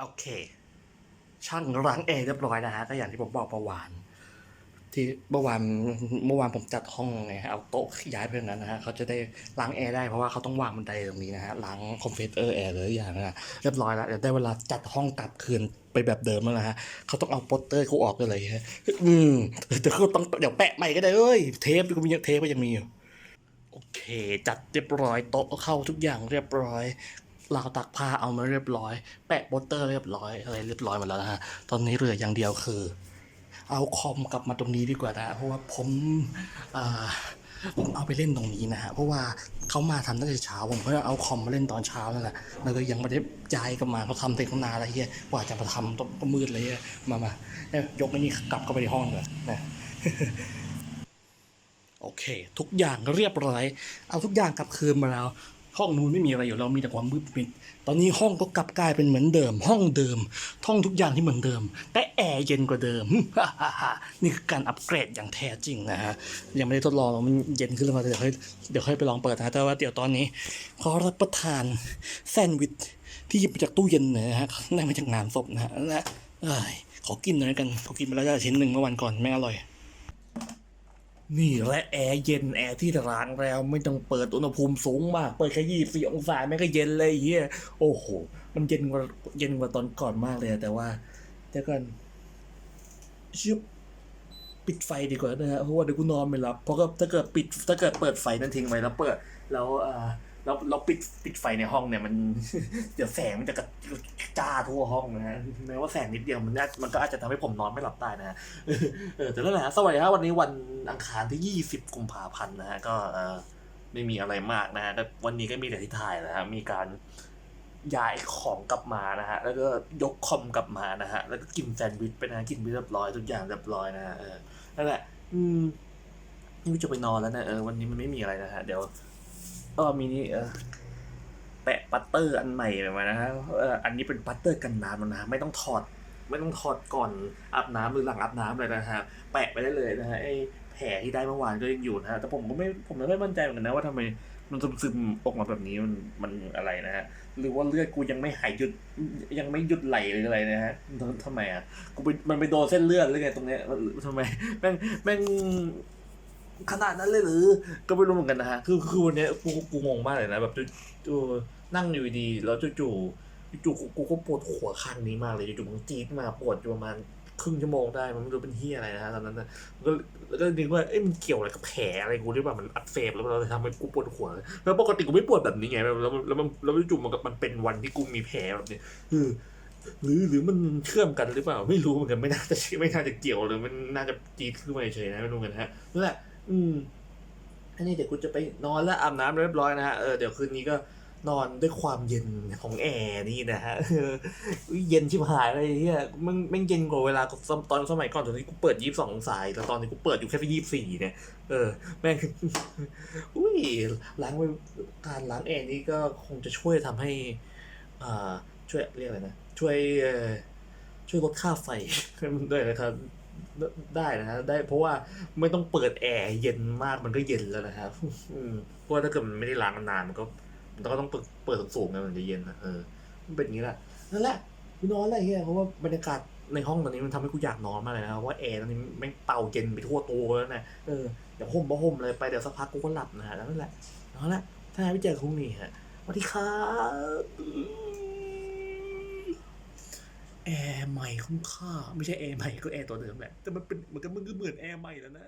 โอเค ช่างล้างแอร์เรียบร้อยนะฮะก็อย่างที่ผมบอกเมื่อวาน ที่เมื่อวานเมื่อวานผมจัดห้องไงฮะเอาโต๊ะย้ายไปนั้นนะฮะเขาจะได้ล้างแอร์ได้เพราะว่าเขาต้องวางบันไดตรงนี้นะฮะล้างคอมเพรสเออร์แอร์หรืออย่างนะฮะเรียบร้อยแล้วเดี๋ยวได้เวลาจัดห้องกลับคืนไปแบบเดิมแล้วนะฮะเขาต้องเอาโปสเตอร์เขาออกกันเลยฮะอืมแต่เขาต้องเดี๋ยวแปะใหม่ก็ได้เอ้ยเทปก็มีเทปก็ยังมีอยู่โอเค จัดเรียบร้อยโต๊ะเข้าทุกอย่างเรียบร้อย ราวตักผ้าเอามาเรียบร้อย แปะโปสเตอร์เรียบร้อยอะไรเรียบร้อยหมดแล้วนะฮะ ตอนนี้เหลืออย่างเดียวคือ เอาคอมกลับมาตรงนี้ดีกว่านะเพราะว่าผมผมเอาไปเล่นตรงนี้นะฮะ เพราะว่าเขามาทำตั้งแต่เช้า ผมก็เอาคอมมาเล่นตอนเช้านั่นแหละแล้วก็ยังไม่ได้ย้ายกลับมาเขาทำเสร็จตั้งนานอะไรเงี้ย กว่าจะมาทำต้องก็มืดเลยเหี้ยมามายกไอ้นี่กลับเข้าไปในห้องเลยนะโอเค ทุกอย่างเรียบร้อย เอาทุกอย่างกลับคืนมาแล้ว ห้องนู้นไม่มีอะไรอยู่แล้วมีแต่ความมืดมิด ตอนนี้ห้องก็กลับกลายเป็นเหมือนเดิม ห้องเดิมท่องทุกอย่างที่เหมือนเดิม แต่แอร์เย็นกว่าเดิม นี่คือการอัปเกรดอย่างแท้จริงนะฮะ ยังไม่ได้ทดลองมันเย็นขึ้นแล้วมาเดี๋ยวค่อยเดี๋ยวค่อยไปลองเปิดนะแต่ว่าเดี๋ยวตอนนี้ขอรับประทานแซนด์วิชที่หยิบมาจากตู้เย็นนอยนะฮะได้มาจากงานศพนะฮะและขอกินหน่อยละกันขอกินมาแล้วชิ้นหนึ่งเมื่อวันก่อนแม่อร่อย นี่และแอร์เย็นแอร์ที่ร้างแล้วไม่ต้องเปิดอุณหภูมิสูงมาก เปิดแค่ยี่สี่องศาแม่งก็เย็นเลยเฮียโอ้โห มันเย็นกว่าเย็นกว่าตอนก่อนมากเลยแต่ว่าแต่ก่อนชิบปิดไฟดีกว่านะฮะเพราะว่าเดี๋ยวกูนอนไม่หลับเพราะก็ถ้าเกิดปิดถ้าเกิดเปิดไฟนั้นทิ้งไว้แล้วเปิด แล้วอ่า แล้วเราปิดปิดไฟในห้องเนี่ยมัน เดี๋ยวแสงมันจะกระจ้าทั่วห้องนะฮะแม้ว่าแสงนิดเดียวมันน่ามันก็อาจจะทำให้ผมนอนไม่หลับได้นะฮะเออแต่นั่นแหละฮะสวัสดีครับวันนี้วันอังคารที่20กุมภาพันธ์นะฮะก็เออไม่มีอะไรมากนะฮะแต่วันนี้ก็มีแต่ที่ถ่ายนะฮะมีการย้ายของกลับมานะฮะแล้วก็ยกคอมกลับมานะฮะแล้วก็กินแซนด์วิชไปนะกินไปเรียบร้อยทุกอย่างเรียบร้อยนะฮะเออนั่นแหละ อืมนี่จะไปนอนแล้วนะเออวันนี้มันไม่มีอะไรนะฮะเดี๋ยว ก็มีนี่เออแปะปัตเตอร์อันใหม่มานะฮะเอออันนี้เป็นปัตเตอร์กันน้ำนะฮะไม่ต้องถอด ไม่ต้องถอดก่อนอาบน้ำหรือหลังอาบน้ำเลยนะฮะแปะไปได้เลยนะฮะไอแผลที่ได้เมื่อวานก็ยังอยู่นะฮะแต่ผมก็ไม่ผมก็ไม่มั่นใจเหมือนกันนะว่าทำไมมันซึมซึมๆออกมาแบบนี้มันมันอะไรนะฮะหรือว่าเลือดกูยังไม่หายหยุดยังไม่หยุดไหลหรืออะไรนะฮะทำไมอะกูไปมันไปโดนเส้นเลือดหรือไงตรงเนี้ยทำไมแม่งแม่ง ขนาดนั้นเลยหรือก็ไม่รู้เหมือนกันนะฮะคือคือวันเนี้ยกูกูงงมากเลยนะแบบจู่ๆนั่งอยู่ดีแล้วจู่ๆจู่ๆกูกูก็ปวดหัวข้างนี้มากเลยจู่ๆมันจี๊ดมาปวดอยู่ประมาณครึ่งชั่วโมงได้มันไม่รู้เป็นที่อะไรนะฮะตอนนั้นนะก็แล้วก็นึกว่าเอ้ยมันเกี่ยวอะไรกับแผลอะไรกูหรือเปล่ามันอักเสบแล้วเราทำให้กูปวดหัวแล้วปกติกูไม่ปวดแบบนี้ไงแล้วแล้วมันแล้วจู่ๆมันก็มันเป็นวันที่กูมีแผลแบบนี้หรือหรือมันเชื่อมกันหรือเปล่า ไม่รู้เหมือนกันไม่น่าจะไม่น่าจะเกี่ยวหรือมันน่าจะจีดขึ้นมาเฉยๆนะไม่รู้กันฮะนั่นแหละ อืมอันนี้เดี๋ยวกูจะไปนอนแล้วอาบน้ำเรียบร้อยนะฮะเออเดี๋ยวคืนนี้ก็นอนด้วยความเย็นของแอร์นี่นะฮะเอออุ๊ยเย็นชิบหายเลยเฮียมันมันเย็นกว่าเวลาตอนสมัยก่อนตอนที่กูเปิดยี่สิบสององศาแล้วตอนนี้กูเปิดอยู่แค่ยี่สิบสี่เนี่ย เออ แม่งอุ้ยล้างไปการล้างแอร์นี่ก็คงจะช่วยทำให้ อ่า ช่วยเรียกอะไรนะ ช่วยช่วยลดค่าไฟด้วยนะครับ ได้นะฮะได้เพราะว่าไม่ต้องเปิดแอร์เย็นมากมันก็เย็นแล้วนะครับเพราะว่าถ้าเกิดมันไม่ได้ล้างนานๆมันก็มันก็ต้องเปิดเปิดสูงๆไงมันจะเย็นนะเออมันเป็นอย่างนี้แหละนั่นแหละกูนอนอะไรเงี้ยเพราะว่าบรรยากาศในห้องตอนนี้มันทำให้กูอยากนอนมากเลยนะเพราะว่าแอร์ตอนนี้แม่งเป่าเย็นไปทั่วตัวแล้วนะเออเดี๋ยวห่มบ่ห่มเลยไปเดี๋ยวสักพักกูก็หลับนะฮะแล้วนั่นแหละเอาละถ้าไม่เจอกันพรุ่งนี้ฮะสวัสดีครับ แอร์ใหม่ของข้าไม่ใช่แอร์ใหม่ก็แอร์ตัวเดิมแหละแต่มันเป็นมันก็มันก็เหมือนแอร์ใหม่แล้วนะ